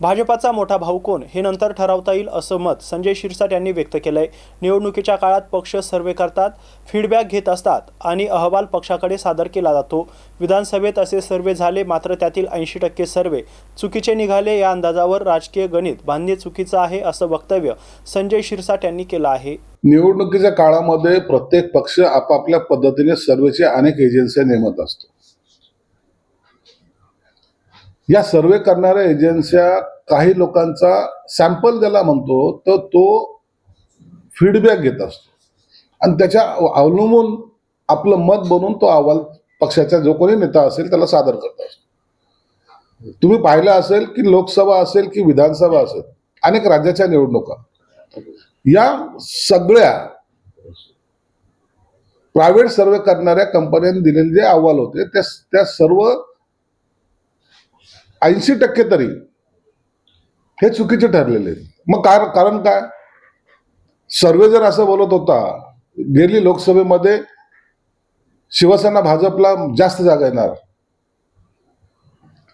भाजपाचा मोठा भाऊ कोण हे नंतर ठरवता येईल असं मत संजय शिरसाट यांनी व्यक्त केलं आहे निवडणुकीच्या काळात पक्ष सर्वे करतात फीडबॅक घेत असतात आणि अहवाल पक्षाकडे सादर केला जातो. विधानसभेत असे सर्वे झाले मात्र त्यातील ऐंशी टक्के सर्वे चुकीचे निघाले. या अंदाजावर राजकीय गणित बांधणे चुकीचं आहे असं वक्तव्य संजय शिरसाट यांनी केलं आहे. निवडणुकीच्या काळामध्ये प्रत्येक पक्ष आपापल्या पद्धतीने सर्वेचे अनेक एजन्सी नेमत असतो. या सर्वे करणाऱ्या एजन्स्या काही लोकांचा सॅम्पल ज्याला म्हणतो तर तो फीडबॅक घेत असतो. आणि त्याच्या अवलंबून आपलं मत बनवून तो अहवाल पक्षाचा जो कोणी नेता असेल त्याला सादर करत असतो. तुम्ही पाहिलं असेल की लोकसभा असेल की विधानसभा असेल अनेक राज्याच्या निवडणुका. या सगळ्या प्रायव्हेट सर्वे करणाऱ्या कंपन्यांनी दिलेले जे अहवाल होते त्या त्या सर्व ऐंशी टक्के तरी हे चुकीचे ठरलेले मग कार कारण काय? सर्वे जर असं बोलत होता गेली लोकसभेमध्ये शिवसेना भाजपला जास्त जागा येणार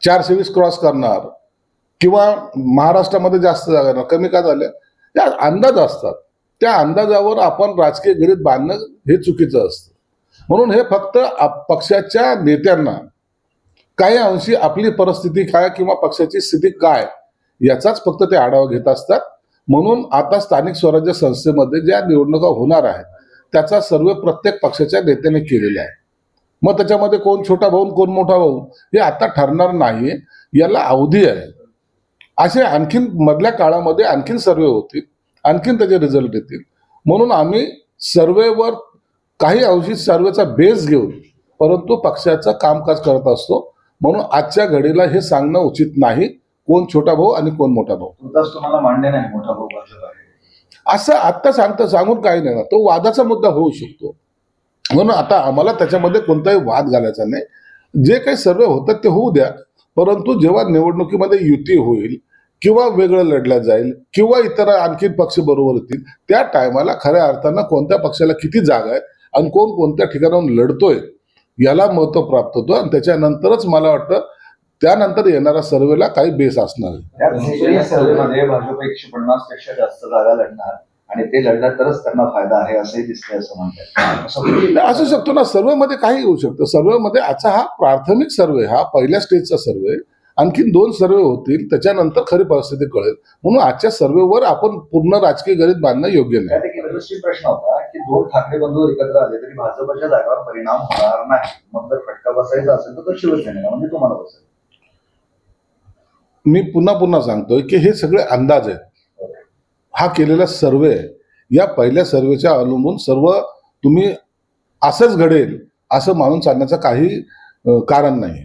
चारशे वीस क्रॉस करणार किंवा महाराष्ट्रामध्ये जास्त जागा येणार कमी का झाल्या त्या अंदाज असतात. त्या अंदाजावर आपण राजकीय गरीब बांधणं हे चुकीचं असतं. म्हणून हे फक्त पक्षाच्या नेत्यांना काही अंशी आपली परिस्थिती काय किंवा पक्षाची स्थिती काय याचाच फक्त ते आढावा घेत असतात. म्हणून आता स्थानिक स्वराज्य संस्थेमध्ये ज्या निवडणुका होणार आहेत त्याचा सर्वे प्रत्येक पक्षाच्या नेत्याने केलेला आहे. मग त्याच्यामध्ये कोण छोटा भाऊ कोण मोठा भाऊ हे आता ठरणार नाही. याला अवधी आहे. असे आणखीन मधल्या काळामध्ये आणखीन सर्वे होतील आणखीन त्याचे रिझल्ट येतील. म्हणून आम्ही सर्वेवर काही अंशी सर्वेचा बेस घेऊन परंतु पक्षाचं कामकाज करत असतो. म्हणून आजच्या घडीला हे सांगणं उचित नाही कोण छोटा भाऊ आणि कोण मोठा भाऊ. तुम्हाला मान्य नाही मोठा भाऊ आहे. असं आत्ता सांगता सांगून काही नाही ना तो वादाचा मुद्दा होऊ शकतो. म्हणून आता आम्हाला त्याच्यामध्ये कोणताही वाद घालायचा नाही. जे काही सर्वे होतात ते होऊ द्या परंतु जेव्हा निवडणुकीमध्ये युती होईल किंवा वेगळं लढल्या जाईल किंवा इतर आणखी पक्ष बरोबर येतील त्या टायमाला खऱ्या अर्थानं कोणत्या पक्षाला किती जागा आहेत आणि कोण कोणत्या ठिकाणाहून लढतोय याला महत्त्व प्राप्त होतं आणि त्याच्यानंतरच मला वाटतं त्यानंतर येणाऱ्या सर्वेला काही बेस असणार आहे. भाजप एकशे पन्नासपेक्षा जास्त जागा लढणार आणि ते लढणार तरच त्यांना फायदा आहे असंही दिसतंय असं म्हणतात. असू शकतो ना सर्वेमध्ये काही येऊ शकतं. सर्वेमध्ये आजचा हा प्राथमिक सर्वे हा पहिल्या स्टेजचा सर्वे आणखीन दोन सर्वे होतील त्याच्यानंतर खरी परिस्थिती कळेल. म्हणून आजच्या सर्वेवर आपण पूर्ण राजकीय गणित बांधणं योग्य नाही. व्यवस्थित प्रश्न होता की दोन ठाकरे बंधू एकत्र आले तरी भाजपच्या जागावर परिणाम होणार नाही. मग जर फटका बसायचा असेल तर शिवसेनेला म्हणजे तुम्हाला बसेल मी पुन्हा पुन्हा सांगतोय की हे सगळे अंदाज आहेत. हा केलेला सर्वे या पहिल्या सर्वेच्या अवलंबून सर्व तुम्ही असंच घडेल असं मानून चालण्याचं काही कारण नाही.